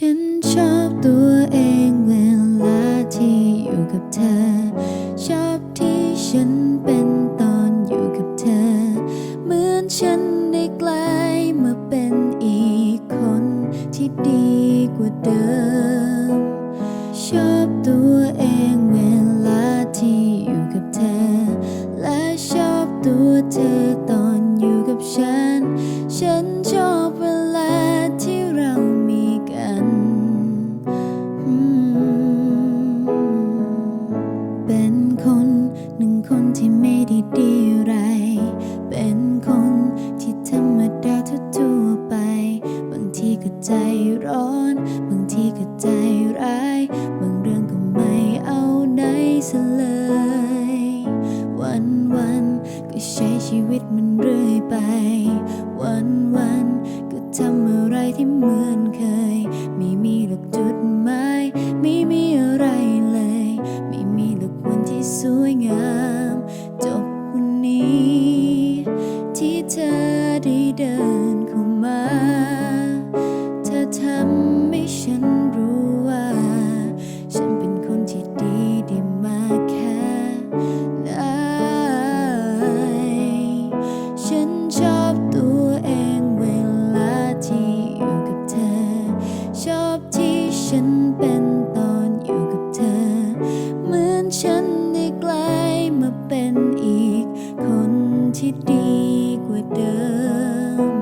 ฉันชอบตัวเองเวลาที่อยู่กับเธอ ชอบที่ฉันเป็นตอนอยู่กับเธอ เหมือนฉันได้กลายมาเป็นอีกคนที่ดีกว่าเดิม ชอบตัวเอง ก็ใจร้อน บางทีก็ใจร้าย บางเรื่องก็ไม่เอาไหนซะเลย วันวันก็ใช้ชีวิตมันเรื่อยไป วันวันก็ทำอะไรที่เหมือนเคย ฉันเป็นตอนอยู่กับเธอ เหมือนฉันได้กลายมาเป็นอีก คนที่ดีกว่าเดิม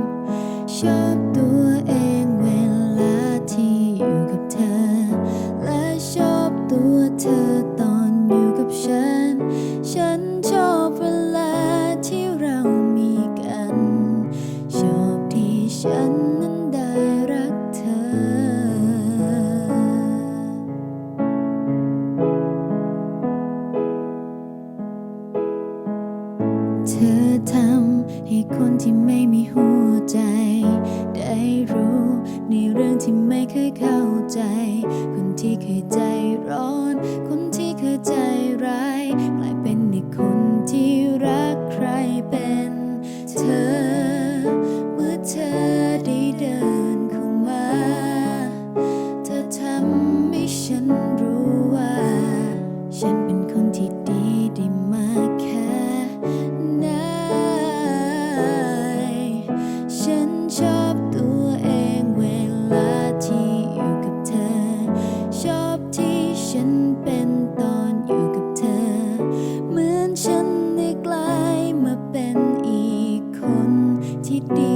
ชอบตัวเองเวลาที่อยู่กับเธอ และชอบตัวเธอ เธอทำให้คนที่ไม่มีหัวใจ ได้รู้ในเรื่องที่ไม่เคยเข้าใจ คนที่เคยใจร้อน คนที่เคยใจร้าย กลายเป็นอีก เป็นตอนอยู่กับเธอ เหมือนฉันได้กลายมาเป็นอีกคนที่ดี